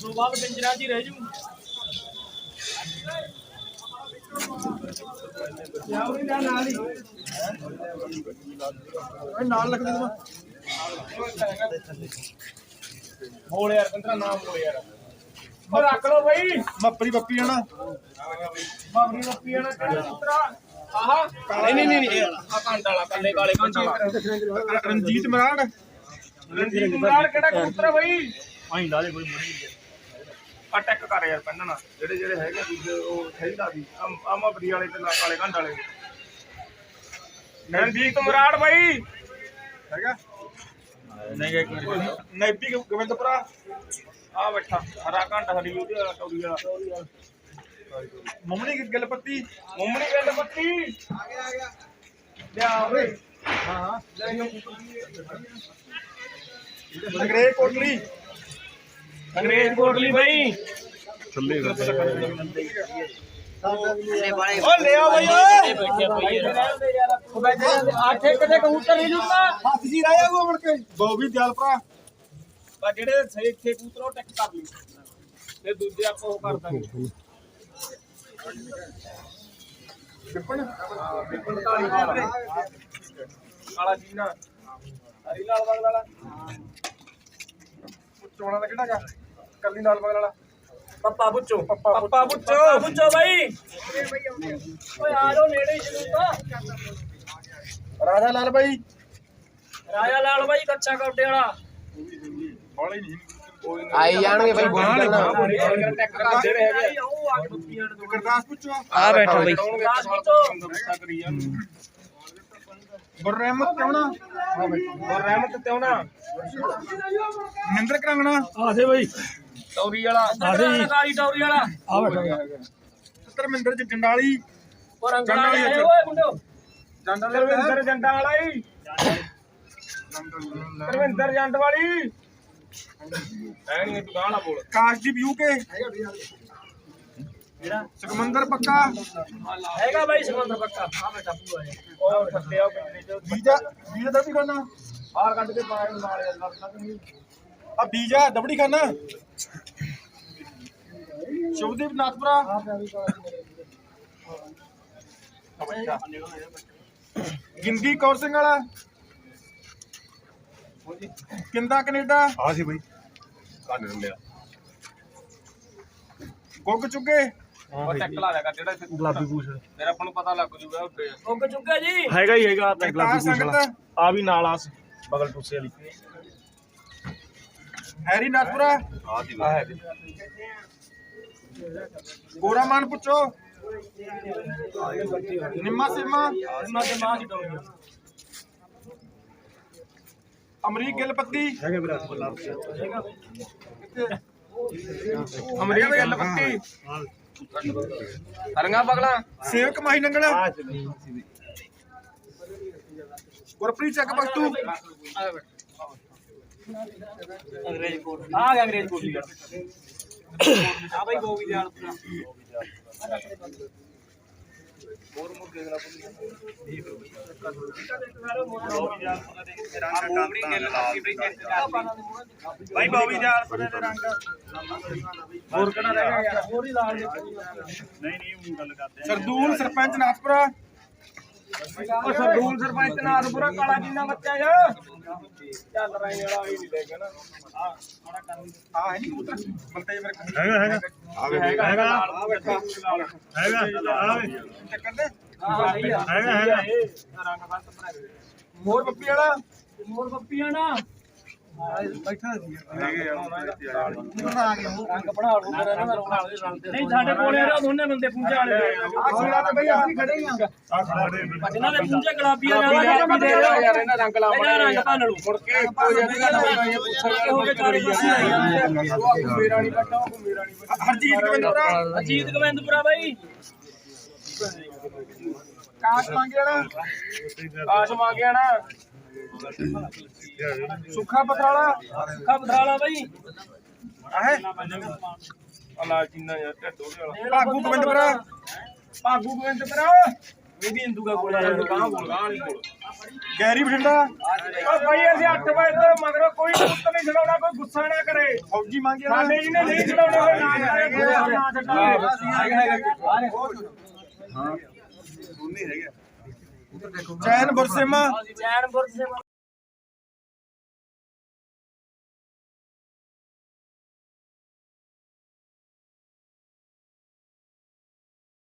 ਤੋਂ ਬਾਅਦ ਪਿੰਜਰਾ 'ਚ ਹੀ ਰਹਿ ਜੂ ਨਾਲ ਲਿਖ ਦੇ ਦਵਾਂ ਯਾਰ ਕੰਤਰਾ ਨਾਮ ਬੋਲ ਯਾਰ ਉਹ ਰੱਖ ਲੋ ਬਈ ਮੱਪਰੀ ਬੱਪੀ ਜਾਣਾ ਬਾਬਰੀ ਬੱਪੀ ਜਾਣਾ ਕਿਹੜਾ ਪੁੱਤਰਾ ਆਹਾ। ਕਾਲੇ ਨਹੀਂ ਨਹੀਂ ਨਹੀਂ। ਆ ਵਾਲਾ ਕੱਲੇ ਕਾਲੇ ਕੰਟ ਵਾਲਾ। ਰਣਜੀਤ ਮਰਾੜ। ਰਣਜੀਤ ਮਰਾੜ ਕਿਹੜਾ ਕਬੂਤਰ ਬਈ? ਆਈ ਲਾ ਦੇ ਕੋਈ ਮਰੀ ਆ ਟੈਕ ਕਰ ਯਾਰ ਪਹਿਲਾਂ ਨਾ ਜਿਹੜੇ ਜਿਹੜੇ ਹੈਗੇ ਦੂਜੇ ਉਹ ਸਹੀਦਾ ਵੀ ਆ ਮਬਰੀ ਵਾਲੇ ਤੇ ਨਾ ਕਾਲੇ ਕੰਟ ਵਾਲੇ। ਰਣਜੀਤ ਮਰਾੜ ਬਈ। ਹੈਗਾ? ਨਹੀਂ ਇੱਕ ਮਿੰਟ। ਨੈਪੀ ਗੋਬਿੰਦਪੁਰਾ ਆ ਬੈਠਾ। ਹਰਾ ਘੰਟਾ ਸਾਡੀ ਉਹਦੇ ਵਾਲਾ ਟੌਰੀ ਵਾਲਾ। ਮੰਮਣੀ ਕੀ ਗੱਲ ਪੱਤੀ? ਮੁੰਮਣੀ ਗੱਲ ਪੱਤੀ? ਆ ਗਿਆ ਆ ਗਿਆ ਲਿਆ ਓਏ ਹਾਂ ਅੰਗਰੇਜ਼ ਕੋਟਲੀ। ਅੰਗਰੇਜ਼ ਕੋਟਲੀ ਬਈ। ਓ ਲੈ ਆ ਬਈ ਓਏ। ਬੈਠੇ ਉਹ ਆਠੇ ਕਿਤੇ ਕਬੂਤਰ ਨਹੀਂ ਜੁੜਦਾ। ਹੱਥ ਜੀ ਰਹਿ ਜਾਊਗਾ ਮੁੜ ਕੇ। ਬੋਬੀ ਦਿਆਲ ਭਰਾ। ਪਰ ਜਿਹੜੇ ਸਹੀ ਇੱਥੇ ਕਬੂਤਰ ਉਹ ਟੈਕ ਕਰ ਲਈ ਤੇ ਦੂਜੇ ਆਪਾਂ ਉਹ ਕਰ ਦਾਂਗੇ। ਵਿਪਨ ਬਿਲਕੁਲ ਕਾਲੀ ਕਾਲਾ ਜੀਨਾ ਹਰੀ ਲਾਲ ਬਾਗ ਵਾਲਾ ਚੋਣਾ ਦਾ ਕਿਹੜਾ ਗਾ ਕੱਲੀ ਨਾਲ ਬਗਲ ਵਾਲਾ ਪੱਪਾ ਬੁੱਚੋ ਪੱਪਾ ਪੱਪਾ ਬੁੱਚੋ ਬੁੱਚੋ ਬਾਈ ਓਏ ਆ ਜਾਓ ਨੇੜੇ ਹੀ ਜਰੂਰ ਤਾਂ ਰਾਜਾ ਲਾਲ ਬਾਈ। ਰਾਜਾ ਲਾਲ ਬਾਈ ਕੱਚਾ ਕੋਟੇ ਵਾਲਾ। ਹੌਲੀ ਨਹੀਂ। ਆਈ ਜਾਣਗੇ ਬਈ ਬੋਲ ਕਰਨਾ ਉਹ ਆ। ਬੈਠੋ ਬਈ। ਗੁਰਰਹਿਮਤ ਕਿਉਣਾ ਔਰ ਰਹਿਮਤ ਤੇ ਆਉਣਾ ਨਿੰਦਰ ਕਰਾਂਗਣਾ। ਆਸੇ ਬਾਈ। ਟੌਰੀ ਵਾਲਾ। ਆਸੇ ਕਾਲੀ ਟੌਰੀ ਵਾਲਾ। ਆ ਬੈਠਾ ਧਰਮਿੰਦਰ ਜੀ ਜੰਡਾਲੀ। ਔਰ ਅੰਗਲਾ ਜੰਡਾਂ ਵਾਲੀ ਆਏ ਓਏ ਮੁੰਡੋ ਜੰਡਾਲੀ ਧਰਮਿੰਦਰ ਜੰਡਾਂ ਵਾਲਾ ਹੀ। ਧਰਮਿੰਦਰ ਜੰਡ ਵਾਲੀ ਐ ਨਹੀਂ ਤੂੰ ਗਾਣਾ ਬੋਲ। ਕਾਸ਼ਦੀਪ ਯੂਕੇ। ਜਿਹੜਾ ਸੁਖਮੰਦਰ ਪੱਕਾ। ਹੈਗਾ ਬਾਈ ਸਮੁੰਦਰ ਪੱਕਾ। ਆ ਬੇਟਾ ਪੂਆ ਹੈ ਉਹ ਥੱਲੇ ਆ ਪਿੰਜਰੇ ਚ ਬੀਜਾ ਬੀਜਾ ਦਾ ਵੀ ਖਾਣਾ ਬਾਹਰ ਕੱਢ ਕੇ ਪਾਇਆ ਨਾਲ ਯਾਰ ਲੱਗ ਲੱਗ ਨਹੀਂ। ਆ ਬੀਜਾ ਦਬੜੀ ਖਾਣਾ ਸ਼ੁਭਦੀਪ ਨਾਥਪੁਰਾ। ਗਿੰਦੀ ਕੌਰ ਸਿੰਘ ਵਾਲਾ। ਕਿੰਦਾ ਕੈਨੇਡਾ? ਆ ਸੀ ਬਈ। ਕੰਨ ਨੂੰ ਲਿਆ ਗੁੱਗ ਚੁੱਗੇ? ਉਹ ਟੈਕ ਲਾ ਲਿਆ ਕਰ ਜਿਹੜਾ ਇੱਥੇ ਗੁਲਾਬੀ ਪੂਛ। ਫਿਰ ਆਪਾਂ ਨੂੰ ਪਤਾ ਲੱਗ ਜੂਗਾ ਉੱਗ ਚੁੱਕਾ ਜੀ? ਹੈਗਾ ਹੀ ਹੈਗਾ ਤਾਂ ਗੁਲਾਬੀ ਪੂਛ ਵਾਲਾ। ਆ ਵੀ ਨਾਲ ਆ ਬਗਲ ਟੁੱਸੇ ਵਾਲੀ। ਹੈਰੀ ਨਾਥਪੁਰਾ ਆ ਦੀ ਆ ਹੈ ਗੋਰਾਮਾਨ ਪੁੱਛੋ। ਨਿੰਮਾ ਸਿਮਾ? ਇਹਨਾਂ ਦੇ ਮਾਂ ਟੌਰੀ ਅਮਰੀਕ ਗਿੱਲ ਪੱਤੀ? ਹੈਗਾ ਵੀਰਾ ਗੁਲਾਬ ਅਮਰੀਕ ਗੱਲ ਪੱਤੀ? ਹਰੰਗਾ ਪਗਲਾ? ਸੇਵਕ ਮਾਹੀ ਨੰਗਣਾ ਗੁਰਪ੍ਰੀਤ ਚੱਕ ਬਖਤੂ ਅੰਗਰੇਜ਼ ਕੋਟ ਆ ਗਿਆ ਅੰਗਰੇਜ਼ ਕੋਟ ਆ ਬਾਈ ਬੋਗੀ ਜਾਨ ਪੂਰਾ ਹੋਰ ਮੁਰਗੇ ਦਾ ਬਾਈ ਬਾਵੀ ਜਾਲ ਪਰੇ ਦੇ ਰੰਗ ਹੋਰ ਕਿਹੜਾ ਰਹਿ ਗਿਆ ਯਾਰ ਹੋਰ ਹੀ ਲਾਲ ਨਹੀਂ ਨਹੀਂ ਉਹ ਗੱਲ ਕਰਦੇ ਸਰਦੂਲ ਸਰਪੰਚ ਨਾਥਪੁਰਾ। ਉਹ ਸਰਦੂਲ ਸਰਪੰਚ ਨਾਥਪੁਰਾ ਕਾਲਾ ਜਿੰਨਾ ਬੱਚਾ ਆ ਚੱਲ ਰਹੀ ਵਾਲਾ ਵੀ ਨਹੀਂ ਲੈ ਆ ਆ ਹੈ ਨਹੀਂ ਪੁੱਤਰ ਬੰਤੇ ਮੇਰੇ ਕੋਲ ਹੈਗਾ ਹੈਗਾ। ਹੈਗਾ। ਹੈਗਾ ਆ ਬੈਠਾ ਲਾਲ ਹੈਗਾ। ਆ ਵੇ ਚੱਕਰ ਦੇ ਹੈਗਾ, ਹੈਗਾ। ਰੰਗ ਬੰਦ ਦੇ ਮੋਰ ਪੱਪੀ ਵਾਲਾ ਮੋਰ ਬੱਪੀਆਂ ਨਾ। ਨਹੀਂ, ਸਾਡੇ ਕੋਲ ਯਾਰ ਦੋਨੇ ਬੰਦੇ ਪੁੰਜੇ ਵਾਲੇ ਆ ਸੀਰਾ ਤੇ ਬਈ ਅਸੀਂ ਦੇ ਯਾਰ ਇਹਨਾਂ ਰੰਗ ਲਾ ਇਹਨਾਂ ਰੰਗ ਭੰਨ ਲੂ ਮੁੜ ਕੇ ਇੱਕੋ ਜਿਹੀ ਹੋ ਕੇ ਚਾਰੇ ਪਾਸੇ ਆਈ ਜਾਂਦੇ ਮੇਰਾ ਨਹੀਂ ਕੱਟਾ ਉਹ ਮੇਰਾ ਨਹੀਂ ਹਰਜੀਤ ਗੋਬਿੰਦਪੁਰਾ ਅਜੀਤ ਗੋਬਿੰਦਪੁਰਾ ਬਾਈ। ਕਾਸ਼ ਮੰਗੇ ਵਾਲਾ ਕਾਸ਼ ਮੰਗਿਆ ਨਾ ਸੁੱਖਾ ਪਤਰਾਲਾ ਸੁੱਖਾ ਬਥਾਲਾ ਬਾਈ। ਆਹੇ ਅਲਾ ਜਿੰਨਾ ਯਾਰ ਢੱਡ ਵਾਲਾ ਭਾਗੂ ਗੋਬਿੰਦਪੁਰਾ ਭਾਗੂ ਗੋਬਿੰਦਪੁਰਾ ਇਹ ਵੀ ਦਾ ਕੋਲ ਆ ਕਹਾਂ ਬੋਲ ਗਾਂ ਨਹੀਂ ਬੋਲ ਗੈਰੀ ਬਠਿੰਡਾ। ਓ ਭਾਈ ਅਸੀਂ 8 ਵਜੇ ਤੋਂ ਮਗਰੋਂ ਕੋਈ ਪੁੱਤ ਨਹੀਂ ਛਡਾਉਣਾ ਕੋਈ ਗੁੱਸਾ ਨਾ ਕਰੇ। ਫੌਜੀ ਮੰਗੇ ਸਾਡੇ ਜਿਹਨੇ ਨਹੀਂ ਛਡਾਉਣੇ ਹੋਏ ਨਾ ਕਰੇ ਨਾ ਛਡਾਵੇ ਚੈਨ ਬੁਰਸਿਮਾ। ਚੈਨ ਬੁਰਸੇ